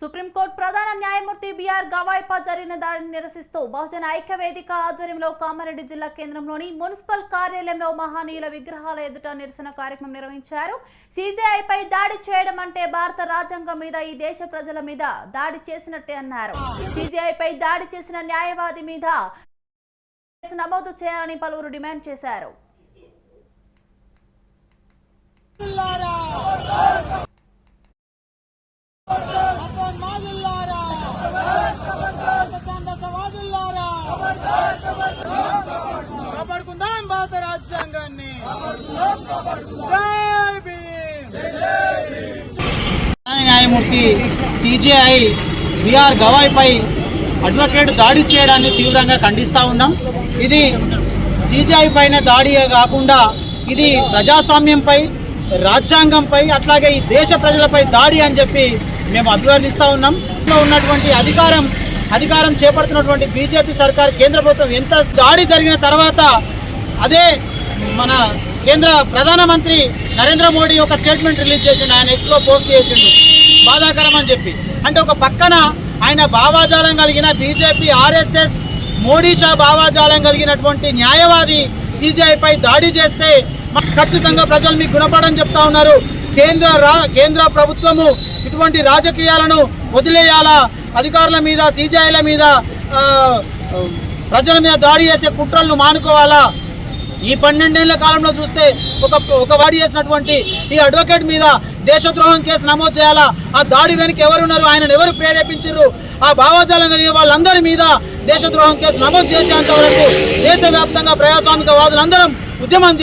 Supreme court ప్రధాన న్యాయమూర్తి BR గవాయిపా జరిగిన దాడిని నిరసిస్తూ బహుజన ఐక్య వేదిక ఆధ్వర్యంలో కామారెడ్డి జిల్లా కేంద్రంలోని మున్సిపల్ కార్యాలయంలో మహనీయుల విగ్రహాల ఎదుట నిరసన కార్యక్రమం నిర్వహించారు. సీజేఐపై దాడి చేయడం అంటే భారత రాజ్యాంగం మీద ఈ దేశ ప్రజల మీద దాడి చేసినట్టే అన్నారు. సీజేఐపై దాడి చేసిన న్యాయవాది మీద కేసు నమోదు చేయాలని పలువురు డిమాండ్ చేశారు. న్యాయమూర్తి సిజేఐ బిఆర్ గవాయ్పై అడ్వకేట్ దాడి చేయడాన్ని తీవ్రంగా ఖండిస్తూ ఉన్నాం. ఇది సిజేఐ పైన దాడి కాకుండా ఇది ప్రజాస్వామ్యంపై రాజ్యాంగంపై అట్లాగే ఈ దేశ ప్రజలపై దాడి అని చెప్పి మేము అభివర్ణిస్తూ ఉన్నాం. లో ఉన్నటువంటి అధికారం అధికారం చేపడుతున్నటువంటి బీజేపీ సర్కార్ కేంద్ర ప్రభుత్వం ఎంత దాడి జరిగిన తర్వాత అదే మన కేంద్ర ప్రధానమంత్రి నరేంద్ర మోడీ ఒక స్టేట్మెంట్ రిలీజ్ చేసిండు. ఆయన ఎక్స్లో పోస్ట్ చేసిండు. బాధాకరం అని చెప్పి. అంటే ఒక పక్కన ఆయన భావాజాలం కలిగిన బీజేపీ ఆర్ఎస్ఎస్ మోడీ షా భావాజాలం కలిగినటువంటి న్యాయవాది సిజిఐపై దాడి చేస్తే ఖచ్చితంగా ప్రజలు మీకు గుణపడని చెప్తా ఉన్నారు. కేంద్ర రా కేంద్ర ప్రభుత్వము ఇటువంటి రాజకీయాలను వదిలేయాలా? అధికారుల మీద సిజిఐల మీద ప్రజల మీద దాడి చేసే కుట్రలను మానుకోవాలా? ఈ పన్నెండేళ్ళ కాలంలో చూస్తే ఒక ఒక వాడి చేసినటువంటి ఈ అడ్వకేట్ మీద దేశద్రోహం కేసు నమోదు చేయాలా? ఆ దాడి వెనుక ఎవరున్నారు? ఆయనను ఎవరు ప్రేరేపించారు ఆ భావజాలం కలిగిన వాళ్ళందరి మీద దేశద్రోహం కేసు నమోదు చేసేంత వరకు దేశవ్యాప్తంగా ప్రజాస్వామిక వాదులందరం ఉద్యమం